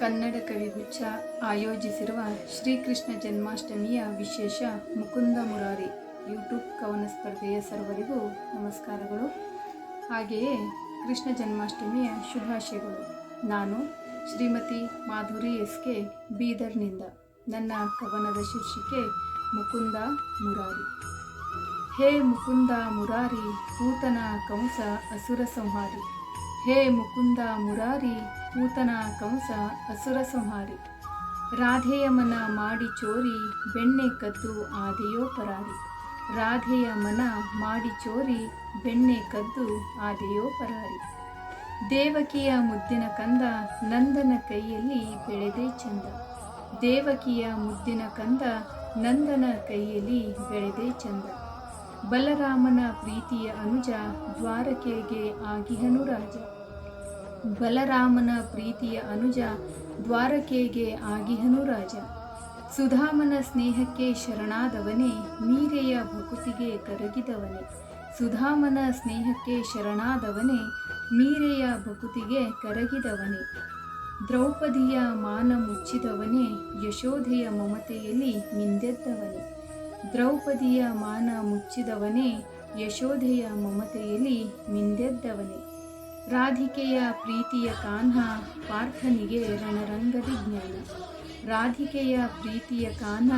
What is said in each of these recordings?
ಕನ್ನಡ ಕವಿಗುಚ್ಛ ಆಯೋಜಿಸಿರುವ ಶ್ರೀಕೃಷ್ಣ ಜನ್ಮಾಷ್ಟಮಿಯ ವಿಶೇಷ ಮುಕುಂದ ಮುರಾರಿ ಯೂಟ್ಯೂಬ್ ಕವನ ಸ್ಪರ್ಧೆಯ ಸರ್ವರಿಗೂ ನಮಸ್ಕಾರಗಳು. ಹಾಗೆಯೇ ಕೃಷ್ಣ ಜನ್ಮಾಷ್ಟಮಿಯ ಶುಭಾಶಯಗಳು. ನಾನು ಶ್ರೀಮತಿ ಮಾಧುರಿ ಎಸ್ ಕೆ ಬೀದರ್ನಿಂದ. ನನ್ನ ಕವನದ ಶೀರ್ಷಿಕೆ ಮುಕುಂದ ಮುರಾರಿ. ಹೇ ಮುಕುಂದ ಮುರಾರಿ, ಪೂತನ ಕಂಸ ಅಸುರ ಸಂಹಾರಿ. ಹೇ ಮುಕುಂದ ಮುರಾರಿ ಪೂತನ ಕಂಸ ಅಸುರ ಸಂಹಾರಿ. ರಾಧೆಯ ಮನ ಮಾಡಿ ಚೋರಿ, ಬೆಣ್ಣೆ ಕದ್ದು ಆದೆಯೋ ಪರಾರಿ. ರಾಧೆಯ ಮನ ಮಾಡಿ ಚೋರಿ, ಬೆಣ್ಣೆ ಕದ್ದು ಆದೆಯೋ ಪರಾರಿ. ದೇವಕಿಯ ಮುದ್ದಿನ ಕಂದ ನಂದನ ಕೈಯಲ್ಲಿ ಬೆಳೆದೇ ಚಂದ. ದೇವಕಿಯ ಮುದ್ದಿನ ಕಂದ ನಂದನ ಕೈಯಲ್ಲಿ ಬೆಳೆದೇ ಚಂದ. ಬಲರಾಮನ ಪ್ರೀತಿಯ ಅನುಜ ದ್ವಾರಕೆಗೆ ಆಗಿಹನು ರಾಜ. ಬಲರಾಮನ ಪ್ರೀತಿಯ ಅನುಜ ದ್ವಾರಕೆಗೆ ಆಗಿಹನು ರಾಜ. ಸುಧಾಮನ ಸ್ನೇಹಕ್ಕೆ ಶರಣಾದವನೇ ಮೀರೆಯ ಭಕುತಿಗೆ ಕರಗಿದವನೇ. ಸುಧಾಮನ ಸ್ನೇಹಕ್ಕೆ ಶರಣಾದವನೇ ಮೀರೆಯ ಭಕುತಿಗೆ ಕರಗಿದವನೇ. ದ್ರೌಪದಿಯ ಮಾನ ಮುಚ್ಚಿದವನೇ ಯಶೋಧೆಯ ಮಮತೆಯಲ್ಲಿ ಮಿಂದೆದ್ದವನೇ ದ್ರೌಪದಿಯ ಮಾನ ಮುಚ್ಚಿದವನೇ ಯಶೋಧೆಯ ಮಮತೆಯಲ್ಲಿ ಮಿಂದೆದ್ದವನೇ ರಾಧಿಕೆಯ ಪ್ರೀತಿಯ ಕಾನ್ಹ ಪಾರ್ಥನಿಗೆ ರಣರಂಗದಿ ಜ್ಞಾನ. ರಾಧಿಕೆಯ ಪ್ರೀತಿಯ ಕಾನ್ಹ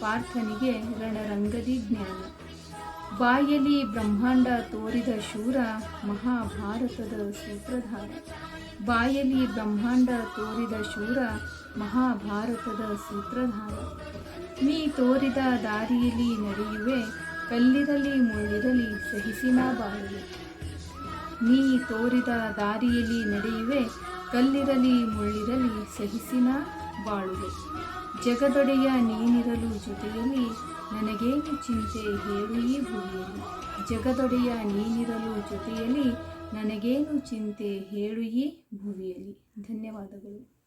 ಪಾರ್ಥನಿಗೆ ರಣರಂಗದಿ ಜ್ಞಾನ. ಬಾಯಲಿ ಬ್ರಹ್ಮಾಂಡ ತೋರಿದ ಶೂರ ಮಹಾಭಾರತದ ಸೂತ್ರಧಾರ. ಬಾಯಲಿ ಬ್ರಹ್ಮಾಂಡ ತೋರಿದ ಶೂರ ಮಹಾಭಾರತದ ಸೂತ್ರಧಾರ. ನೀ ತೋರಿದ ದಾರಿಯಲ್ಲಿ ನಡೆಯುವೆ, ಕಲ್ಲಿರಲಿ ಮುಳ್ಳಿರಲಿ ಸಹಿಸಿನ ಬಾಳುವೆ. ನೀ ತೋರಿದ ದಾರಿಯಲ್ಲಿ ನಡೆಯುವೆ, ಕಲ್ಲಿರಲಿ ಮುಳ್ಳಿರಲಿ ಸಹಿಸಿನ ಬಾಳುವೆ. ಜಗದೊಡೆಯ ನೀನಿರಲು ಜೊತೆಯಲ್ಲಿ ನನಗೇನು ಚಿಂತೆ ಹೇಳು ಈ ಭೂಮಿಯಲ್ಲಿ. ಜಗದೊಡೆಯ ನೀನಿರಲು ಜೊತೆಯಲ್ಲಿ ನನಗೇನು ಚಿಂತೆ ಹೇಳು ಈ ಭುವಿಯಲ್ಲಿ ಧನ್ಯವಾದಗಳು.